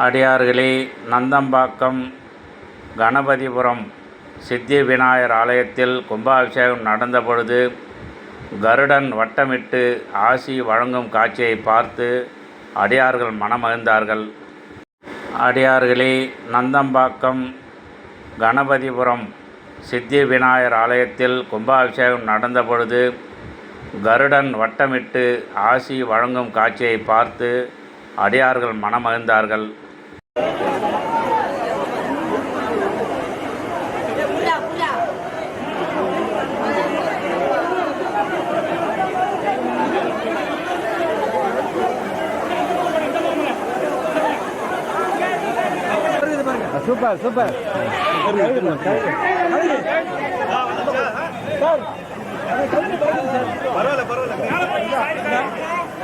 அடியார்களே நந்தம்பாக்கம் கணபதிபுரம் சித்தி விநாயகர் ஆலயத்தில் கும்பாபிஷேகம் நடந்தபொழுது கருடன் வட்டமிட்டு ஆசி வழங்கும் காட்சியை பார்த்து அடியார்கள் மனமகிழ்ந்தார்கள். அடியார்களே நந்தம்பாக்கம் கணபதிபுரம் சித்தி விநாயகர் ஆலயத்தில் கும்பாபிஷேகம் நடந்தபொழுது கருடன் வட்டமிட்டு ஆசி வழங்கும் காட்சியை பார்த்து அடியார்கள் மனமகிழ்ந்தார்கள். Super super. மேல மேல